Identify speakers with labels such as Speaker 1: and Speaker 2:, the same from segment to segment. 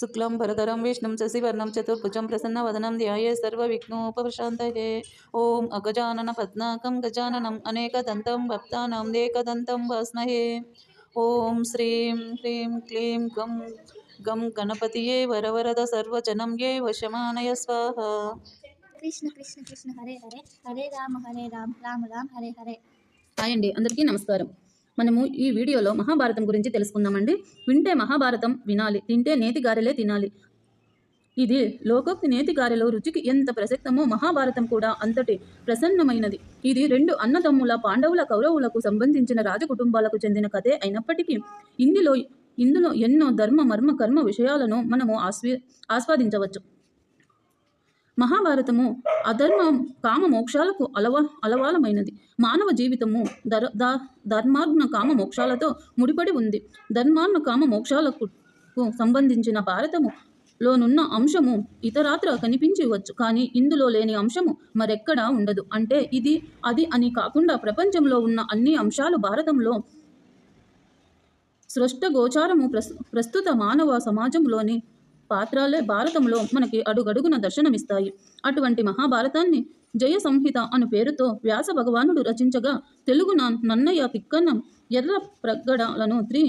Speaker 1: శుక్లం భరధరం విష్ణుం శశివర్ణం చతుర్భుజం ప్రసన్నవదనం ధ్యాయే సర్వవిఘ్నోపశాంతయే ఓం అగజానన పద్నాకం గజాననం అనేకదంతం భక్తానాం దేకదంతం భాస్మహే ఓం శ్రీం హ్రీం క్లీం గం గం గణపతియే వరవరద సర్వజనం ఏ వశమానయ స్వాహ
Speaker 2: కృష్ణ కృష్ణ కృష్ణ హరే హరే హరే రామ హరే రామ రామ రామ హరే హరే।
Speaker 3: హాయ్ అండి అందరికీ నమస్కారం. మనము ఈ వీడియోలో మహాభారతం గురించి తెలుసుకుందామండి. వింటే మహాభారతం వినాలి తింటే నేతి గారెలే తినాలి. ఇది లోకోక్తి నేతి గారెలో రుచికి ఎంత ప్రసక్తమో మహాభారతం కూడా అంతటి ప్రసన్నమైనది. ఇది రెండు అన్నదమ్ముల పాండవుల కౌరవులకు సంబంధించిన రాజకుటుంబాలకు చెందిన కథే అయినప్పటికీ ఇందులో ఇందులో ఎన్నో ధర్మ మర్మ కర్మ విషయాలను మనము ఆస్వి ఆస్వాదించవచ్చు. మహాభారతము అధర్మ కామ మోక్షాలకు అలవ అలవాలమైనది. మానవ జీవితము ధర్ ధర్మార్న కామ మోక్షాలతో ముడిపడి ఉంది. ధర్మార్న కామ మోక్షాలకు సంబంధించిన భారతము లోనున్న అంశము ఇతరాత్ర కనిపించవచ్చు. కానీ ఇందులో లేని అంశము మరెక్కడా ఉండదు. అంటే ఇది అది అని కాకుండా ప్రపంచంలో ఉన్న అన్ని అంశాలు భారతంలో సృష్ట గోచారము ప్రస్ ప్రస్తుత మానవ సమాజంలోని పాత్రలే భారతంలో మనకి అడుగడుగున దర్శనమిస్తాయి. అటువంటి మహాభారతాన్ని జయ సంహిత అను పేరుతో వ్యాస భగవానుడు రచించగా తెలుగున నన్నయ్య తిక్కన్న ఎర్ర ప్రగడలను త్రి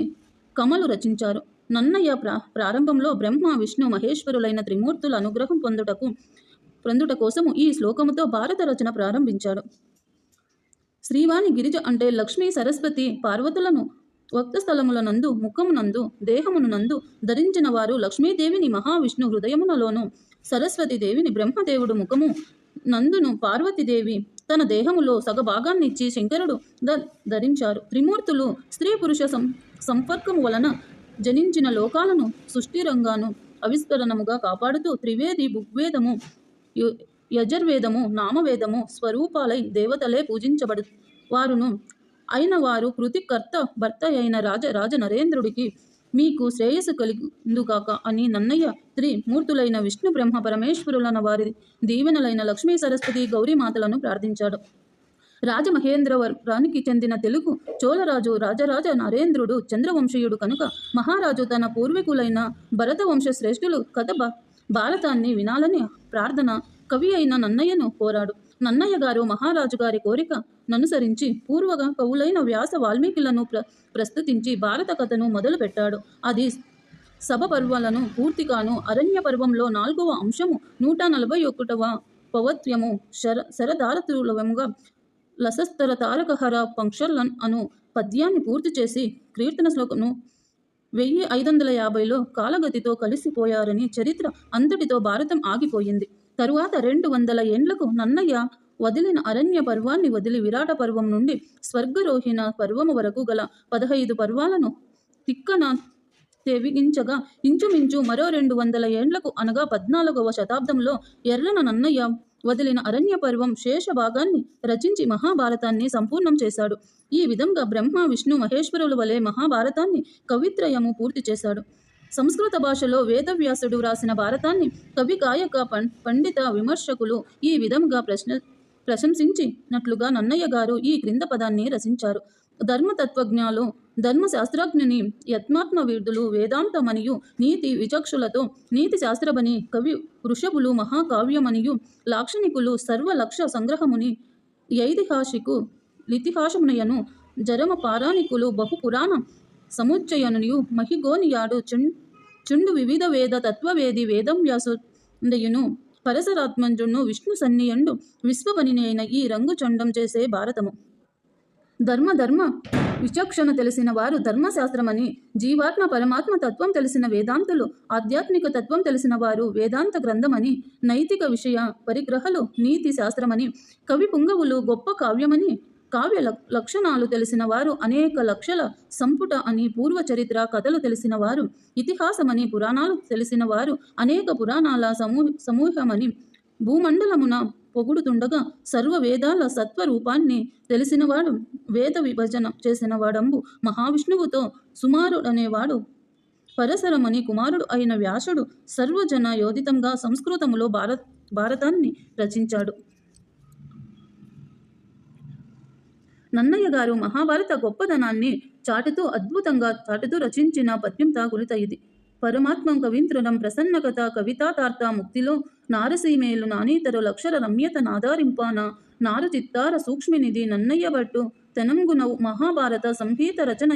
Speaker 3: కమలు రచించారు. నన్నయ్య ప్రా ప్రారంభంలో బ్రహ్మ విష్ణు మహేశ్వరులైన త్రిమూర్తుల అనుగ్రహం పొందుటకు పొందుట కోసము ఈ శ్లోకముతో భారత రచన ప్రారంభించాడు శ్రీవాణి గిరిజ అంటే లక్ష్మీ సరస్వతి పార్వతులను వక్తస్థలములనందు ముఖమునందు దేహమునందు ధరించిన వారు లక్ష్మీదేవిని మహావిష్ణు హృదయమునలోను సరస్వతి దేవిని బ్రహ్మదేవుడు ముఖము నందును పార్వతీదేవి తన దేహములో సగభాగాన్నిచ్చి శంకరుడు ద ధరించారు. త్రిమూర్తులు స్త్రీ పురుష సం సంపర్కము వలన జనించిన లోకాలను సుష్టిరంగాను అవిస్మరణముగా కాపాడుతూ త్రివేది బుగ్వేదము యు- యజుర్వేదము నామవేదము స్వరూపాలై దేవతలే పూజించబడు వారును అయిన వారు కృతికర్త భర్త అయిన రాజ రాజ నరేంద్రుడికి మీకు శ్రేయస్సు కలిగిందుగాక అని నన్నయ్య త్రి మూర్తులైన విష్ణు బ్రహ్మ పరమేశ్వరులన వారి దీవెనలైన లక్ష్మీ సరస్వతి గౌరీమాతలను ప్రార్థించాడు. రాజమహేంద్రవరానికి చెందిన తెలుగు చోళరాజు రాజరాజ నరేంద్రుడు చంద్రవంశీయుడు కనుక మహారాజు తన పూర్వీకులైన భరత వంశ శ్రేష్ఠులు కథ భారతాన్ని వినాలని ప్రార్థన కవి అయిన నన్నయ్యను కోరాడు. నన్నయ్య గారు మహారాజు గారి కోరిక ననుసరించి పూర్వగా కవులైన వ్యాస వాల్మీకులను ప్ర ప్రస్తుతించి భారత కథను మొదలుపెట్టాడు. అది సభ పర్వాలను పూర్తిగాను అరణ్య పర్వంలో నాలుగవ అంశము నూట నలభై ఒకటవ పవత్యము శర శరదారతులవంగా లసస్తర తారకహర పంక్షర్లన్ అను పద్యాన్ని పూర్తి చేసి కీర్తన శ్లోకను వెయ్యి ఐదు వందల యాభైలో కాలగతితో కలిసిపోయారని చరిత్ర అంతటితో భారతం ఆగిపోయింది. తరువాత రెండు వందల ఏండ్లకు నన్నయ్య వదిలిన అరణ్య పర్వాన్ని వదిలి విరాట పర్వం నుండి స్వర్గరోహిణ పర్వము వరకు గల పదహైదు పర్వాలను తిక్కన తెవిగించగా ఇంచుమించు మరో రెండు వందల ఏండ్లకు అనగా పద్నాలుగవ శతాబ్దంలో ఎర్రన నన్నయ్య వదిలిన అరణ్య పర్వం శేష భాగాన్ని రచించి మహాభారతాన్ని సంపూర్ణం చేశాడు. ఈ విధంగా బ్రహ్మ విష్ణు మహేశ్వరుల వలె మహాభారతాన్ని కవిత్రయము పూర్తి చేశాడు. సంస్కృత భాషలో వేదవ్యాసుడు రాసిన భారతాన్ని కవి గాయక పండిత విమర్శకులు ఈ విధంగా ప్రశ్న ప్రశంసించినట్లుగా నన్నయ్య గారు ఈ క్రింద పదాన్ని రచించారు. ధర్మతత్వజ్ఞాలు ధర్మశాస్త్రజ్ఞని యత్నాత్మ వీరులు వేదాంతమనియు నీతి విచక్షులతో నీతి శాస్త్రమని కవి వృషభులు మహాకావ్యమనియు లాక్షణికులు సర్వలక్ష సంగ్రహముని ఐతిహాసికు లితిహాసమునయను జరమ పారాణికులు బహుపురాణ సముచ్చయనుయు మహిగోనియాడు చుం చుండు వివిధ వేద తత్వవేది వేదం వ్యాసుండయును పరశరాత్మంజును విష్ణు సన్నియండు విశ్వవనినైన ఈ రంగు చండం చేసే భారతము. ధర్మ ధర్మ విచక్షణ తెలిసిన వారు ధర్మశాస్త్రమని జీవాత్మ పరమాత్మ తత్వం తెలిసిన వేదాంతులు ఆధ్యాత్మిక తత్వం తెలిసిన వారు వేదాంత గ్రంథమని నైతిక విషయ పరిగ్రహలు నీతి శాస్త్రమని కవి పుంగవులు గొప్ప కావ్యమని కావ్య లక్షణాలు తెలిసిన వారు అనేక లక్షల సంపుట అని పూర్వ చరిత్ర కథలు తెలిసిన వారు ఇతిహాసమని పురాణాలు తెలిసిన వారు అనేక పురాణాల సమూ సమూహమని భూమండలమున పొగుడుతుండగా సర్వ వేదాల సత్వరూపాన్ని తెలిసినవాడు వేద విభజన చేసిన వాడంబు మహావిష్ణువుతో సుమారుడనేవాడు. పరసరమని కుమారుడు అయిన వ్యాసుడు సర్వజన యోధితంగా సంస్కృతములో భారత్ భారతాన్ని రచించాడు. నన్నయ్య గారు మహాభారత గొప్పదనాన్ని చాటుతూ అద్భుతంగా చాటుతూ రచించిన పద్యం తాగులిత ఇది. పరమాత్మం కవింత్రులం ప్రసన్నకత కవితాతార్త ముక్తిలో నారసీమేలు నానీతరులక్షర రమ్యత నాదారింపాన నారు చిత్తార సూక్ష్మినిధి నన్నయ్య భట్టు తెనంగునవు మహాభారత సంహిత రచన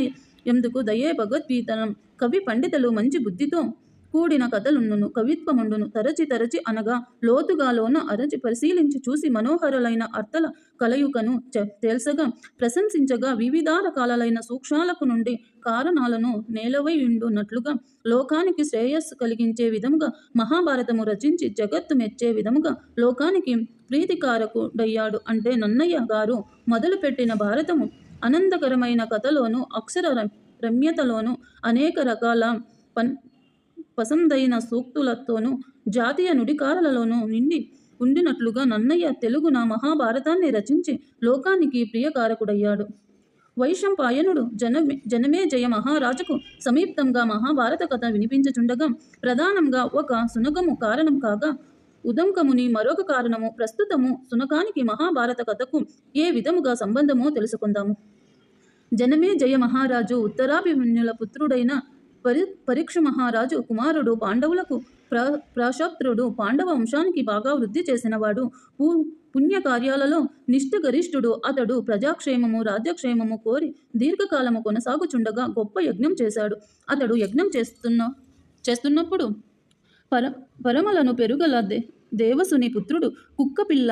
Speaker 3: ఎందుకు దయే భగవద్గీతనం. కవి పండితులు మంచి బుద్ధితో కూడిన కథలుండును. కవిత్వముండును. తరచి తరచి అనగా లోతుగాలోన అరచి పరిశీలించి చూసి మనోహరులైన అర్థల కలయుకను చె- ప్రశంసించగా వివిధ రకాలైన సూక్ష్మాలకు నుండి కారణాలను నేలవై ఉండునట్లుగా లోకానికి శ్రేయస్సు కలిగించే విధముగా మహాభారతము రచించి జగత్తు మెచ్చే విధముగా లోకానికి ప్రీతికారకుడయ్యాడు అంటే నన్నయ్య గారు మొదలుపెట్టిన భారతము ఆనందకరమైన కథలోను అక్షర రమ్యతలోను అనేక రకాల పన్ పసందైన సూక్తులతోనూ జాతీయ నుడికారలలోనూ నిండి ఉండినట్లుగా నన్నయ్య తెలుగున మహాభారతాన్ని రచించి లోకానికి ప్రియకారకుడయ్యాడు. వైశంపాయనుడు జనమే జనమే జయ మహారాజుకు సమీప్తంగా మహాభారత కథ వినిపించుచుండగా ప్రధానంగా ఒక సునకము కారణం కాగా ఉదంకముని మరొక కారణము ప్రస్తుతము సునకానికి మహాభారత కథకు ఏ విధముగా సంబంధమో తెలుసుకుందాము. జనమే జయ మహారాజు ఉత్తరాభిమన్యుల పుత్రుడైన పరి పరీక్ష మహారాజు కుమారుడు పాండవులకు ప్ర ప్రాశప్త్రుడు పాండవ వంశానికి బాగా వృద్ధి చేసినవాడు. పూ పుణ్యకార్యాలలో నిష్ఠగరిష్ఠుడు. అతడు ప్రజాక్షేమము రాజ్యక్షేమము కోరి దీర్ఘకాలము కొనసాగుచుండగా గొప్ప యజ్ఞం చేశాడు. అతడు యజ్ఞం చేస్తున్న చేస్తున్నప్పుడు పర పరమలను పెరుగల దే దేవసుని పుత్రుడు కుక్కపిల్ల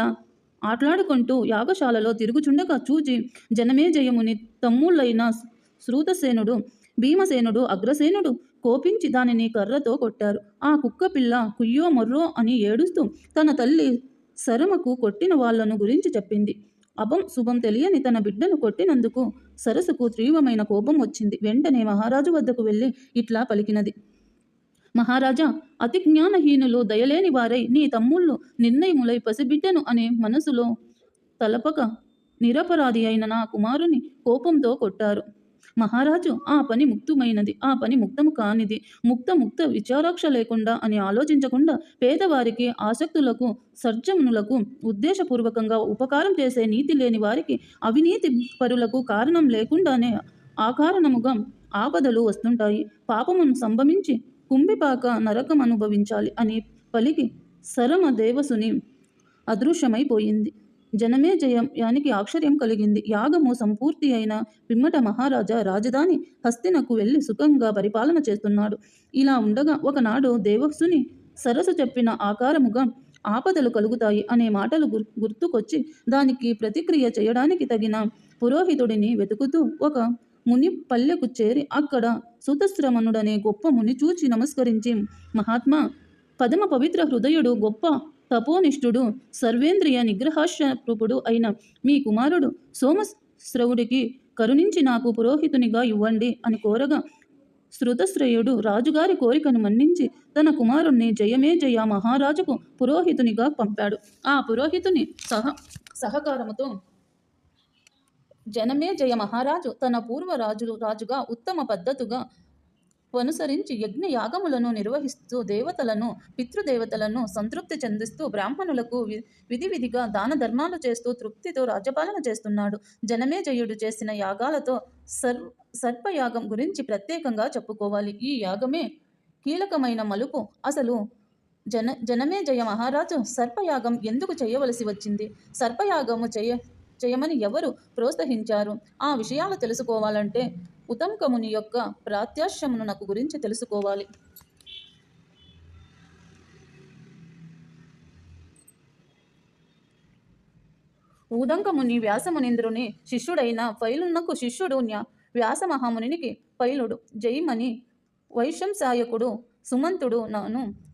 Speaker 3: ఆటలాడుకుంటూ యాగశాలలో తిరుగుచుండగా చూచి జనమే జయముని తమ్ముళ్ళైన శ్రూతసేనుడు భీమసేనుడు అగ్రసేనుడు కోపించి దానిని కర్రతో కొట్టారు. ఆ కుక్క పిల్ల కుయ్యో మొర్రో అని ఏడుస్తూ తన తల్లి సరమకు కొట్టిన వాళ్ళను గురించి చెప్పింది. అభం శుభం తెలియని తన బిడ్డను కొట్టినందుకు సరసుకు తీవ్రమైన కోపం వచ్చింది. వెంటనే మహారాజు వద్దకు వెళ్ళి ఇట్లా పలికినది. మహారాజా అతి జ్ఞానహీనులు దయలేని వారై నీ తమ్ముళ్ళు నిర్ణయములై పసిబిడ్డను అనే మనసులో తలపక నిరపరాధి అయిన నా కుమారుని కోపంతో కొట్టారు. మహారాజు ఆ పని ముక్తమైనది ఆ పని ముక్తము కానిది. ముక్త ముక్త విచారాక్ష లేకుండా అని ఆలోచించకుండా పేదవారికి ఆసక్తులకు సర్జమునులకు ఉద్దేశపూర్వకంగా ఉపకారం చేసే నీతి లేని వారికి అవినీతి పరులకు కారణం లేకుండానే ఆకారణముగా ఆపదలు వస్తుంటాయి. పాపమును సంభవించి కుంభిపాక నరకం అనుభవించాలి అని పలికి సరమ దేవసుని అదృశ్యమైపోయింది. జనమే జయం. యానికి ఆశ్చర్యం కలిగింది. యాగము సంపూర్తి అయిన పిమ్మట మహారాజా రాజధాని హస్తినకు వెళ్ళి సుఖంగా పరిపాలన చేస్తున్నాడు. ఇలా ఉండగా ఒకనాడు దేవసుని సరస్సు చెప్పిన ఆకారముగా ఆపదలు కలుగుతాయి అనే మాటలు గుర్- గుర్తుకొచ్చి దానికి ప్రతిక్రియ చేయడానికి తగిన పురోహితుడిని వెతుకుతూ ఒక ముని పల్లెకు చేరి అక్కడ సుతశ్రమణుడనే గొప్ప ముని చూచి నమస్కరించి మహాత్మా పదమ పవిత్ర హృదయుడు గొప్ప తపోనిష్ఠుడు సర్వేంద్రియ నిగ్రహాశ్రూపుడు అయిన మీ కుమారుడు సోమశ్రవుడికి కరుణించి నాకు పురోహితునిగా ఇవ్వండి అని కోరగా శృతశ్రేయుడు రాజుగారి కోరికను మన్నించి తన కుమారుణ్ణి జయమే జయ మహారాజుకు పురోహితునిగా పంపాడు. ఆ పురోహితుని సహ సహకారముతో జనమే జయ మహారాజు తన పూర్వ రాజు రాజుగా ఉత్తమ పద్ధతుగా అనుసరించి యజ్ఞ యాగములను నిర్వహిస్తూ దేవతలను పితృదేవతలను సంతృప్తి చెందిస్తూ బ్రాహ్మణులకు వి- విధి విధిగా దాన ధర్మాలు చేస్తూ తృప్తితో రాజ్యపాలన చేస్తున్నాడు. జనమే జయుడు చేసిన యాగాలతో సర్ సర్పయాగం గురించి ప్రత్యేకంగా చెప్పుకోవాలి. ఈ యాగమే కీలకమైన మలుపు. అసలు జన జనమే జయ మహారాజు సర్పయాగం ఎందుకు చేయవలసి వచ్చింది? సర్పయాగము చేయ చేయమని ఎవరు ప్రోత్సహించారు? ఆ విషయాలు తెలుసుకోవాలంటే ఉతంకముని యొక్క ప్రాత్యాశ్యమును నాకు గురించి తెలుసుకోవాలి. ఊదంకముని వ్యాసమునింద్రుని శిష్యుడైన ఫైలున్నకు శిష్యుడు వ్యాసమహామునికి ఫైలుడు. జైమని వైశంసాయకుడు సుమంతుడు నను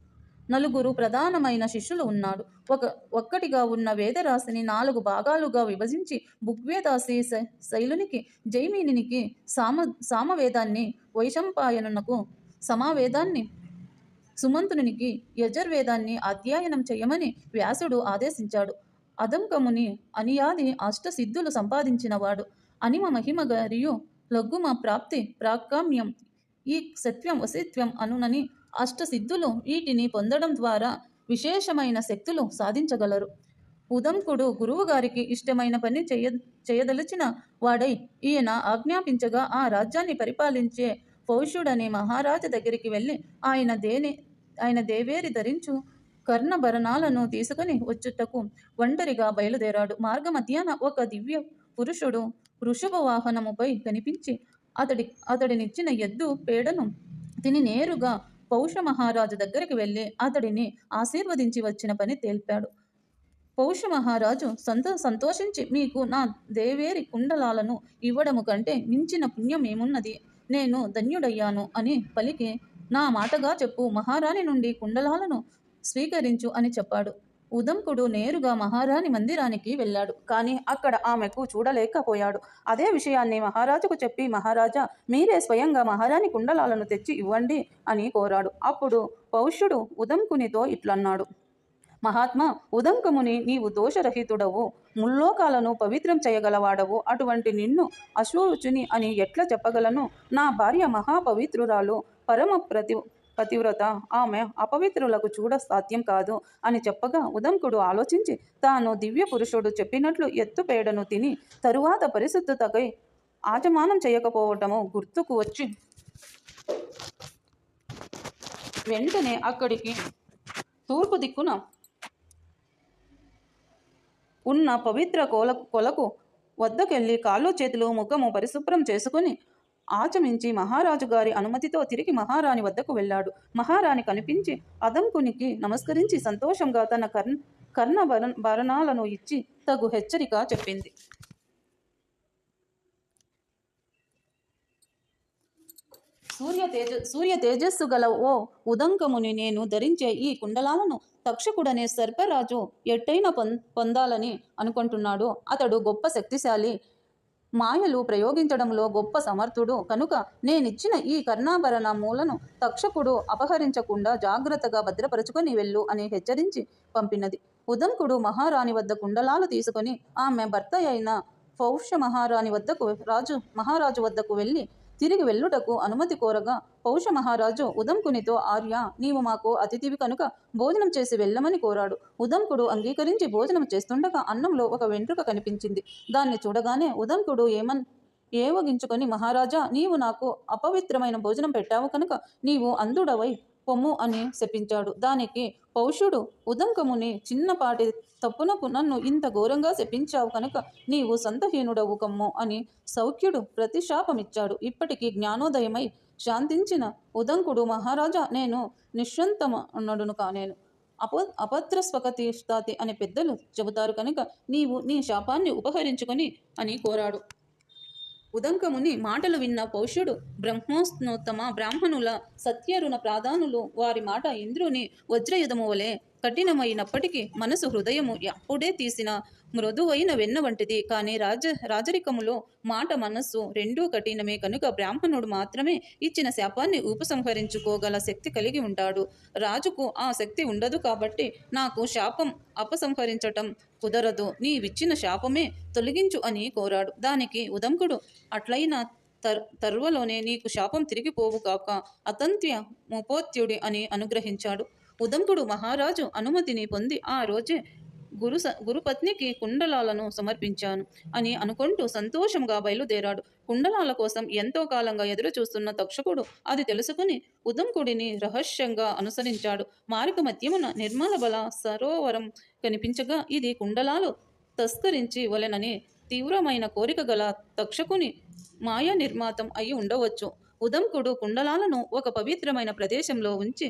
Speaker 3: నలుగురు ప్రధానమైన శిష్యులు ఉన్నాడు ఒక ఒక్కటిగా ఉన్న వేదరాశిని నాలుగు భాగాలుగా విభజించి బుగ్వేదాసి శైలునికి జైమినికి సామ సామవేదాన్ని వైశంపాయనునకు సమావేదాన్ని సుమంతునికి యజుర్వేదాన్ని అధ్యయనం చేయమని వ్యాసుడు ఆదేశించాడు. అదంకముని అనియాది అష్టసిద్ధులు సంపాదించినవాడు. అనిమ మహిమ గరియు లఘుమ ప్రాప్తి ప్రాకామ్యం ఈ సత్యం వసిత్వం అనునని అష్టసిద్ధులు వీటిని పొందడం ద్వారా విశేషమైన శక్తులు సాధించగలరు. ఉదంకుడు గురువుగారికి ఇష్టమైన పని చేయ చేయదలిచిన వాడై ఈయన ఆజ్ఞాపించగా ఆ రాజ్యాన్ని పరిపాలించే పౌషుడనే మహారాజు దగ్గరికి వెళ్ళి ఆయన దేని ఆయన దేవేరి ధరించు కర్ణభరణాలను తీసుకుని వచ్చుటకు ఒంటరిగా బయలుదేరాడు. మార్గమధ్యాన ఒక దివ్య పురుషుడు వృషభ వాహనముపై కనిపించి అతడి అతడినిచ్చిన ఎద్దు పేడను తిని నేరుగా పౌష మహారాజు దగ్గరికి వెళ్ళి అతడిని ఆశీర్వదించి వచ్చిన పని తేల్పాడు. పౌష మహారాజు సంతో సంతోషించి మీకు నా దేవేరి కుండలాలను ఇవ్వడము కంటే మించిన పుణ్యం ఏమున్నది? నేను ధన్యుడయ్యాను అని పలికి నా మాటగా చెప్పు మహారాణి నుండి కుండలాలను స్వీకరించు అని చెప్పాడు. ఉదంకుడు నేరుగా మహారాణి మందిరానికి వెళ్ళాడు. కానీ అక్కడ ఆమెకు చూడలేకపోయాడు. అదే విషయాన్ని మహారాజుకు చెప్పి మహారాజా మీరే స్వయంగా మహారాణి కుండలాలను తెచ్చి ఇవ్వండి అని కోరాడు. అప్పుడు పౌష్యుడు ఉదంకునితో ఇట్లన్నాడు. మహాత్మా ఉదంకముని నీవు దోషరహితుడవు. ముల్లోకాలను పవిత్రం చేయగలవాడవు. అటువంటి నిన్ను అశోచుని అని ఎట్లా చెప్పగలను? నా భార్య మహాపవిత్రురాలు పరమ ప్రతి పతివ్రత. ఆమె అపవిత్రులకు చూడ సాధ్యం కాదు అని చెప్పగా ఉదంకుడు ఆలోచించి తాను దివ్య పురుషుడు చెప్పినట్లు ఎత్తుపేడను తిని తరువాత పరిశుద్ధతకై ఆచమానం చేయకపోవటము గుర్తుకు వచ్చి వెంటనే అక్కడికి తూర్పు దిక్కున ఉన్న పవిత్ర కోల కొలకు వద్దకెళ్ళి కాళ్ళు చేతులు ముఖము పరిశుభ్రం చేసుకుని ఆచమించి మహారాజు గారి అనుమతితో తిరిగి మహారాణి వద్దకు వెళ్ళాడు. మహారాణి కనిపించి అదంకునికి నమస్కరించి సంతోషంగా తన కర్ణ కర్ణ భరణాలను ఇచ్చి తగు హెచ్చరిక చెప్పింది. సూర్య తేజ సూర్య తేజస్సు గల ఓ ఉదంకముని నేను ధరించే ఈ కుండలాలను తక్షకుడనే సర్పరాజు ఎట్టైన పొందాలని అనుకుంటున్నాడు. అతడు గొప్ప శక్తిశాలి. మాయలు ప్రయోగించడంలో గొప్ప సమర్థుడు. కనుక నేనిచ్చిన ఈ కర్ణాభరణ మూలను తక్షకుడు అపహరించకుండా జాగ్రత్తగా భద్రపరచుకొని వెళ్ళు అని హెచ్చరించి పంపినది. ఉదంకుడు మహారాణి వద్ద కుండలాలు తీసుకొని ఆమె భర్త అయిన పౌష్య మహారాణి వద్దకు రాజు మహారాజు వద్దకు వెళ్ళి తిరిగి వెళ్ళుటకు అనుమతి కోరగా పౌష మహారాజు ఉదంకునితో ఆర్య నీవు మాకు అతిథివి కనుక భోజనం చేసి వెళ్ళమని కోరాడు. ఉదంకుడు అంగీకరించి భోజనం చేస్తుండగా అన్నంలో ఒక వెంట్రుక కనిపించింది. దాన్ని చూడగానే ఉదంకుడు ఏమన్ ఏవగించుకొని మహారాజా నీవు నాకు అపవిత్రమైన భోజనం పెట్టావు కనుక నీవు అందుడవై పొమ్ము అని శపించాడు. దానికి పౌషుడు ఉదంకముని చిన్నపాటి తప్పునకు నన్ను ఇంత ఘోరంగా శపించావు కనుక నీవు సంతహీనుడవు కమ్ము అని సౌఖ్యుడు ప్రతిశాపమిచ్చాడు. ఇప్పటికీ జ్ఞానోదయమై శాంతించిన ఉదంకుడు మహారాజా నేను నిశ్వంతమన్నడును కానేను. అప అపత్రస్వకతి స్థాతి అని పెద్దలు చెబుతారు కనుక నీవు నీ శాపాన్ని ఉపహరించుకొని అని కోరాడు. ఉదంకముని మాటలు విన్న పౌష్యుడు బ్రహ్మోత్నోత్తమ బ్రాహ్మణుల సత్యరుణ ప్రాధానులు వారి మాట ఇంద్రుని వజ్రయుధము వలె కఠినమైనప్పటికీ మనసు హృదయము అప్పుడే తీసిన మృదువైన వెన్న వంటిది. కానీ రాజ రాజరికములో మాట మనస్సు రెండూ కఠినమే. కనుక బ్రాహ్మణుడు మాత్రమే ఇచ్చిన శాపాన్ని ఉపసంహరించుకోగల శక్తి కలిగి ఉంటాడు. రాజుకు ఆ శక్తి ఉండదు కాబట్టి నాకు శాపం అపసంహరించటం కుదరదు. నీవిచ్చిన శాపమే తొలగించు అని కోరాడు. దానికి ఉదంకుడు అట్లయినా తర్ తర్వలోనే నీకు శాపం తిరిగిపోవు కాక అతంత్య ముపోత్యుడి అని అనుగ్రహించాడు. ఉదంకుడు మహారాజు అనుమతిని పొంది ఆ రోజే గురు గురుపత్నికి కుండలాలను సమర్పించాను అని అనుకుంటూ సంతోషంగా బయలుదేరాడు. కుండలాల కోసం ఎంతో కాలంగా ఎదురు చూస్తున్న తక్షకుడు అది తెలుసుకుని ఉదంకుడిని రహస్యంగా అనుసరించాడు. మార్గ మధ్యమున నిర్మల బల సరోవరం కనిపించగా ఇది కుండలాలు తస్కరించి వలెనని తీవ్రమైన కోరిక గల తక్షకుని మాయా నిర్మాతం అయి ఉండవచ్చు. ఉదంకుడు కుండలాలను ఒక పవిత్రమైన ప్రదేశంలో ఉంచి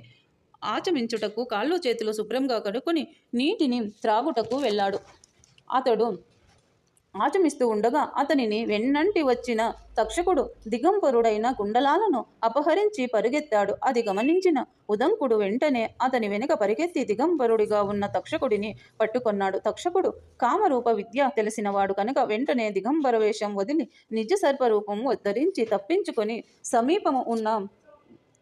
Speaker 3: ఆచమించుటకు కాళ్ళు చేతులు శుభ్రంగా కడుక్కొని నీటిని త్రాగుటకు వెళ్ళాడు. అతడు ఆచమిస్తూ ఉండగా అతనిని వెన్నంటి వచ్చిన తక్షకుడు దిగంబరుడైన కుండలాలను అపహరించి పరుగెత్తాడు. అది గమనించిన ఉదంకుడు వెంటనే అతని వెనుక పరిగెత్తి దిగంబరుడిగా ఉన్న తక్షకుడిని పట్టుకొన్నాడు. తక్షకుడు కామరూప విద్య తెలిసినవాడు కనుక వెంటనే దిగంబర వేషం వదిలి నిజ సర్పరూపము ధరించి తప్పించుకొని సమీపము ఉన్న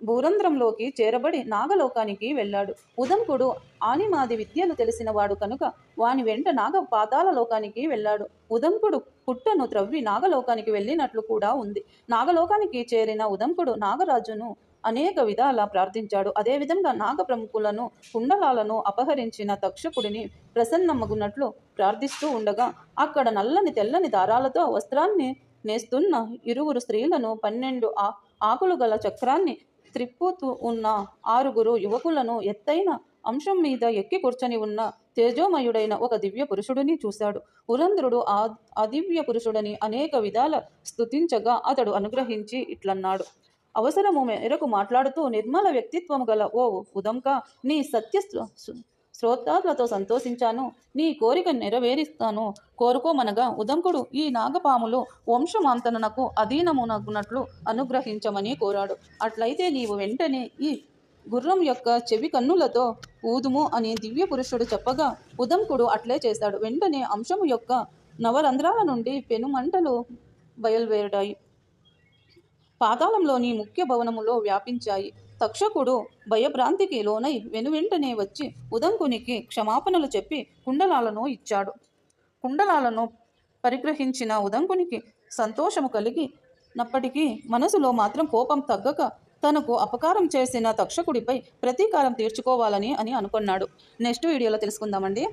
Speaker 3: భూరంధ్రంలోకి చేరబడి నాగలోకానికి వెళ్ళాడు. ఉదంకుడు ఆనిమాది విద్యలు తెలిసినవాడు కనుక వాని వెంట నాగ పాతాల లోకానికి వెళ్ళాడు. ఉదంకుడు పుట్టను త్రవ్వి నాగలోకానికి వెళ్ళినట్లు కూడా ఉంది. నాగలోకానికి చేరిన ఉదంకుడు నాగరాజును అనేక విధాల ప్రార్థించాడు. అదేవిధంగా నాగ ప్రముఖులను కుండలాలను అపహరించిన తక్షకుడిని ప్రసన్నమగునట్లు ప్రార్థిస్తూ ఉండగా అక్కడ నల్లని తెల్లని దారాలతో వస్త్రాన్ని నేస్తున్న ఇరువురు స్త్రీలను పన్నెండు ఆ ఆకులు గల చక్రాన్ని త్రిప్పుతూ ఉన్న ఆరుగురు యువకులను ఎత్తైన అంశం మీద ఎక్కి కూర్చొని ఉన్న తేజోమయుడైన ఒక దివ్య పురుషుడిని చూశాడు. పురంధ్రుడు ఆ అదివ్య దివ్య పురుషుడని అనేక విధాల స్తుతించగా అతడు అనుగ్రహించి ఇట్లన్నాడు. అవసరము మేరకు మాట్లాడుతూ నిర్మల వ్యక్తిత్వము గల ఓ ఉదంక నీ సత్య శ్రోతాలతో సంతోషించాను. నీ కోరిక నెరవేరిస్తాను. కోరుకోమనగా ఉదంకుడు ఈ నాగపాములు వంశమాంతనకు అధీనమునగునట్లు అనుగ్రహించమని కోరాడు. అట్లయితే నీవు వెంటనే ఈ గుర్రం యొక్క చెవి కన్నులతో ఊదుము అని దివ్య పురుషుడు చెప్పగా ఉదంకుడు అట్లే చేశాడు. వెంటనే అంశము యొక్క నవరంధ్రాల నుండి పెనుమంటలు బయలువేరాయి. పాతాళంలోని ముఖ్య భవనములో వ్యాపించాయి. తక్షకుడు భయభ్రాంతికి లోనై వెనువెంటనే వచ్చి ఉదంకునికి క్షమాపణలు చెప్పి కుండలాలను ఇచ్చాడు. కుండలాలను పరిగ్రహించిన ఉదంకునికి సంతోషము కలిగి నప్పటికీ మనసులో మాత్రం కోపం తగ్గక తనకు అపకారం చేసిన తక్షకుడిపై ప్రతీకారం తీర్చుకోవాలని అని అనుకున్నాడు. నెక్స్ట్ వీడియోలో తెలుసుకుందామండి.